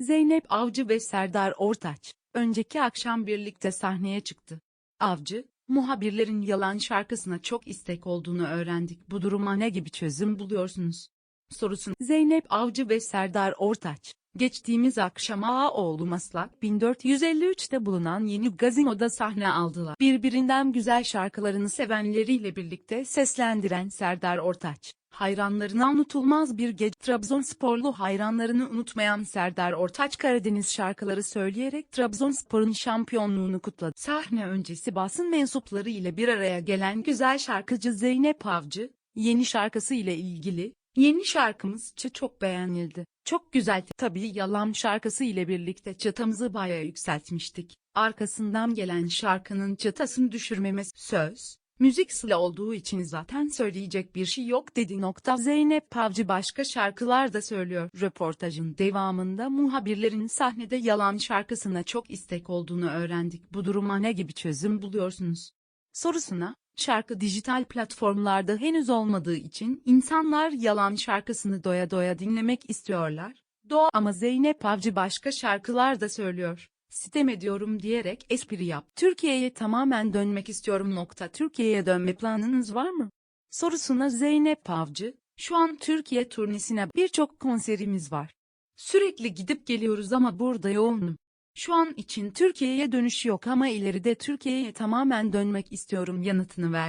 Zeynep Avcı ve Serdar Ortaç, önceki akşam birlikte sahneye çıktı. Avcı, muhabirlerin yalan şarkısına çok istek olduğunu öğrendik. Bu duruma ne gibi çözüm buluyorsunuz? Sorusunu Zeynep Avcı ve Serdar Ortaç, geçtiğimiz akşam Ağaoğlu Maslak 1453'te bulunan yeni gazinoda sahne aldılar. Birbirinden güzel şarkılarını sevenleriyle birlikte seslendiren Serdar Ortaç, hayranlarına unutulmaz bir gece Trabzonsporlu hayranlarını unutmayan Serdar Ortaç Karadeniz şarkıları söyleyerek Trabzonspor'un şampiyonluğunu kutladı. Sahne öncesi basın mensupları ile bir araya gelen güzel şarkıcı Zeynep Avcı, yeni şarkısı ile ilgili, yeni şarkımız Çı çok beğenildi. Çok güzel tabii yalan şarkısı ile birlikte çıtamızı baya yükseltmiştik. Arkasından gelen şarkının çıtasını düşürmemesi söz, müzik sıla olduğu için zaten söyleyecek bir şey yok dedi. Nokta Zeynep Pavcı başka şarkılar da söylüyor. Röportajın devamında muhabirlerin sahnede yalan şarkısına çok istek olduğunu öğrendik. Bu duruma ne gibi çözüm buluyorsunuz? Sorusuna, şarkı dijital platformlarda henüz olmadığı için insanlar yalan şarkısını doya doya dinlemek istiyorlar. Doğa ama Zeynep Avcı başka şarkılar da söylüyor. Sitem ediyorum diyerek espri yap. Türkiye'ye tamamen dönmek istiyorum. Nokta. Türkiye'ye dönme planınız var mı? Sorusuna Zeynep Avcı, şu an Türkiye turnesine birçok konserimiz var. Sürekli gidip geliyoruz ama burada yoğunum. Şu an için Türkiye'ye dönüş yok ama ileride Türkiye'ye tamamen dönmek istiyorum yanıtını ver.